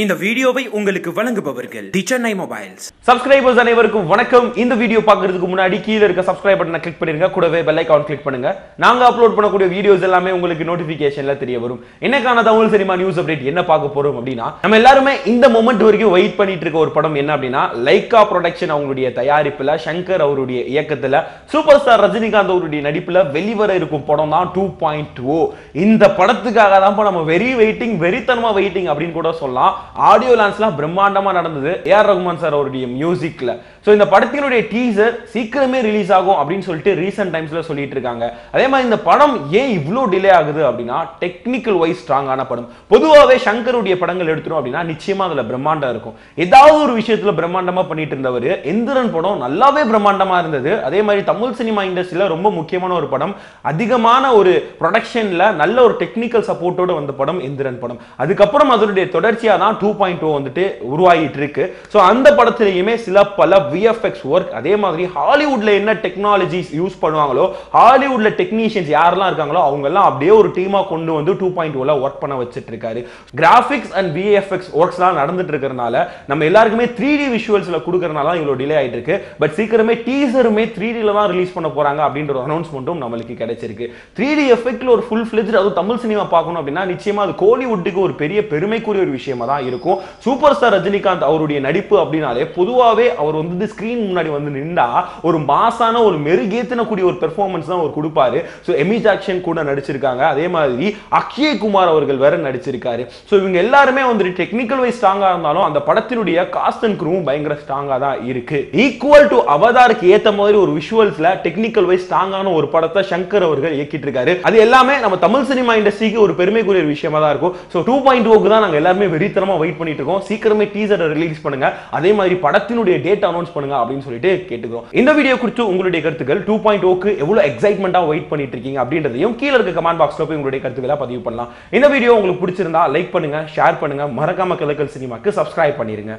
இந்த வீடியோவை உங்களுக்கு வழங்குபவர்கள் தி சென்னை மொபைல்ஸ் சப்ஸ்கிரைபர்ஸ் அனைவருக்கும் வணக்கம். இந்த வீடியோ பார்க்கறதுக்கு முன்னாடி கீழே இருக்க சப்ஸ்கிரைப் பட்டனை கிளிக் பண்ணிருங்க. கூடவே பெல் ஐக்கான் கிளிக் பண்ணுங்க. நாங்க அப்லோட் பண்ணக்கூடிய வீடியோஸ் எல்லாமே உங்களுக்கு நோட்டிபிகேஷன்ல தெரிய வரும். என்னக்கான தமிழ் சினிமா நியூஸ் அப்டேட் என்ன பார்க்க போறோம் அப்படின்னா நம்ம எல்லாருமே இந்த மொமெண்ட் வரைக்கும் வெயிட் பண்ணிட்டு இருக்க ஒரு படம் என்ன அப்படின்னா லைக்கா ப்ரொடக்ஷன் அவங்களுடைய தயாரிப்புல சங்கர் அவருடைய இயக்கத்துல சூப்பர் ஸ்டார் ரஜினிகாந்த் அவருடைய நடிப்புல வெளிவர இருக்கும் படம் தான் டூ பாயிண்ட் ஓ இந்த படத்துக்காக தான் நம்ம வெரி வெயிட்டிங் வெறித்தனமா வெயிட்டிங் அப்படின்னு கூட சொல்லலாம். ஆடியோ லான்ஸ்லாம் பிரம்மாண்டமா நடந்தது. ஏஆர் ரகுமான் சார் அவருடைய மியூசிக்கில் ஸோ இந்த படத்தினுடைய டீசர் சீக்கிரமே ரிலீஸ் ஆகும் அப்படின்னு சொல்லிட்டு ரீசெண்ட் டைம்ஸில் சொல்லிட்டு இருக்காங்க. அதே மாதிரி இந்த படம் ஏன் இவ்வளோ டிலே ஆகுது அப்படின்னா டெக்னிக்கல் வைஸ் ஸ்ட்ராங்கான படம். பொதுவாகவே சங்கருடைய படங்கள் எடுத்துரும் அப்படின்னா நிச்சயமா அதுல பிரம்மாண்டம் இருக்கும். ஏதாவது ஒரு விஷயத்துல பிரம்மாண்டமா பண்ணிட்டு இருந்தவர் எந்திரன் படம் நல்லாவே பிரம்மாண்டமா இருந்தது. அதே மாதிரி தமிழ் சினிமா இண்டஸ்ட்ரியில் ரொம்ப முக்கியமான ஒரு படம். அதிகமான ஒரு ப்ரொடக்ஷனில் நல்ல ஒரு டெக்னிக்கல் சப்போர்ட்டோட வந்த படம் எந்திரன் படம். அதுக்கப்புறம் அதனுடைய தொடர்ச்சியா தான் டூ பாயிண்ட் oh வந்துட்டு உருவாகிட்டு இருக்கு ஸோ அந்த படத்துலையுமே சில பல விஎஃப்எக்ஸ் ஒர்க் அதே மாதிரி ஹாலிவுட்ல என்ன டெக்னாலஜிஸ் யூஸ் பண்ணுவாங்களோ ஹாலிவுட்ல டெக்னீஷியன்ஸ் யாரெல்லாம் இருக்காங்களோ அவங்க எல்லாம் அப்படியே ஒரு டீமா கொண்டு வந்து டூ பாயிண்ட் டூல ஒர்க் பண்ண வச்சுட்டு இருக்காரு கிராஃபிக்ஸ் அண்ட் விஎஃப்எக்ஸ் ஒர்க்ஸ்லாம் நடந்துட்டு இருக்கிறனால நம்ம எல்லாருக்குமே த்ரீ டி விஷுவல்ஸ்ல கொடுக்கறனால இவ்வளோ டிலே ஆயிட்டு இருக்கு பட் சீக்கிரமே டீசருமே த்ரீ டில தான் ரிலீஸ் பண்ண போறாங்க அப்படின்ற ஒரு அனௌன்ஸ்மெண்ட்டும் நம்மளுக்கு கிடைச்சிருக்கு. த்ரீ டி எஃபெக்ட்ல ஒரு ஃபுல் ஃபிளெஜ் அதுவும் தமிழ் சினிமா பார்க்கணும் அப்படின்னா நிச்சயமா அது கோலிவுட்டுக்கு ஒரு பெரிய பெருமைக்குரிய ஒரு விஷயமா தான் இருக்கும். சூப்பர் ஸ்டார் ரஜினிகாந்த் அவருடைய நடிப்பு அப்படின்னாலே பொதுவாகவே அவர் வந்து ஸ்கிரீன் முன்னாடி வந்து நின்றா ஒரு மாசான ஒரு மெருகேத்தினக்கூடிய ஒரு பெர்ஃபார்மன்ஸ் தான் அவர் கொடுப்பாரு. ஸோ எமி ஜாக்ஷன் கூட நடிச்சிருக்காங்க. அதே மாதிரி அக்ஷய் குமார் அவர்கள் வேற நடிச்சிருக்காரு. ஸோ இவங்க எல்லாருமே வந்துட்டு டெக்னிக்கல் வைஸ் ஸ்ட்ராங்காக இருந்தாலும் அந்த படத்தினுடைய காஸ்ட் அண்ட் க்ரூவும் பயங்கர ஸ்ட்ராங்கா தான் இருக்கு. ஈக்குவல் டு அவதாருக்கு ஏத்த மாதிரி ஒரு விஷுவல்ஸ்ல டெக்னிக்கல் வைஸ் ஸ்ட்ராங்கான ஒரு படத்தை சங்கர் அவர்கள் இயக்கிட்டு இருக்காரு அது எல்லாமே நம்ம தமிழ் சினிமா இண்டஸ்ட்ரிக்கு ஒரு பெருமைக்குரிய விஷயமா தான் இருக்கும். ஸோ டூ பாயிண்ட் ஓக்கு தான் நாங்க எல்லாருமே வெறித்தனமா வெயிட் பண்ணிட்டு இருக்கோம் சீக்கிரமே டீசரை ரிலீஸ் பண்ணுங்க. அதே மாதிரி படத்தினுடைய டேட் அனௌன்ஸ் பண்ணுங்க அப்படின்னு சொல்லிட்டு கேட்டுக்கிறோம். இந்த வீடியோ குறித்து உங்களுடைய கருத்துக்கள் டூ பாயிண்ட் ஓக்கு எவ்வளவு எக்ஸைட்மெண்டா வெயிட் பண்ணிட்டு இருக்கீங்க அப்படின்றதையும் கீழே இருக்க கமெண்ட் பாக்ஸ்ல போய் உங்களுடைய கருத்துக்களை பதிவு பண்ணலாம். இந்த வீடியோ உங்களுக்கு பிடிச்சிருந்தா லைக் பண்ணுங்க ஷேர் பண்ணுங்க. மறக்காம கலக்கல் சினிமாக்கு சப்ஸ்கிரைப் பண்ணிருங்க.